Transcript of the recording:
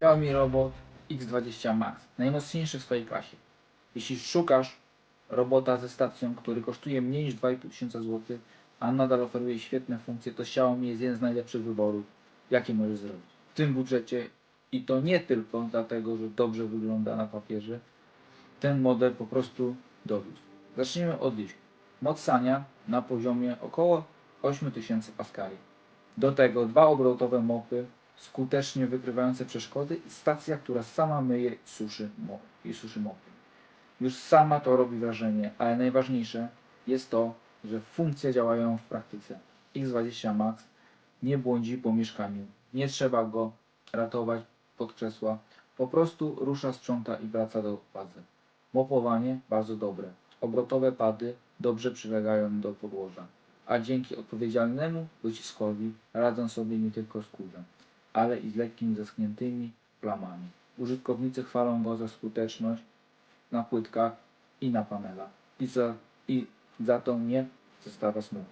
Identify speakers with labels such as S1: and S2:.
S1: Xiaomi Robot X20 Max, najmocniejszy w swojej klasie. Jeśli szukasz robota ze stacją, który kosztuje mniej niż 2500 zł, a nadal oferuje świetne funkcje, to Xiaomi jest jeden z najlepszych wyborów, jakie możesz zrobić. W tym budżecie i to nie tylko dlatego, że dobrze wygląda na papierze, ten model po prostu dowiózł. Zacznijmy od disku. Moc sania na poziomie około 8000 paskali. Do tego dwa obrotowe mopy skutecznie wykrywające przeszkody i stacja, która sama myje i suszy, i suszy mopy. Już sama to robi wrażenie, ale najważniejsze jest to, że funkcje działają w praktyce. X20 Max nie błądzi po mieszkaniu. Nie trzeba go ratować pod krzesła. Po prostu rusza, sprząta i wraca do wadzy. Mopowanie bardzo dobre. Obrotowe pady dobrze przylegają do podłoża. A dzięki odpowiedzialnemu wyciskowi radzą sobie nie tylko z kurzem, ale i z lekkimi zeschniętymi plamami. Użytkownicy chwalą go za skuteczność na płytkach i na panelach. I za, i za to nie zostawia smugu.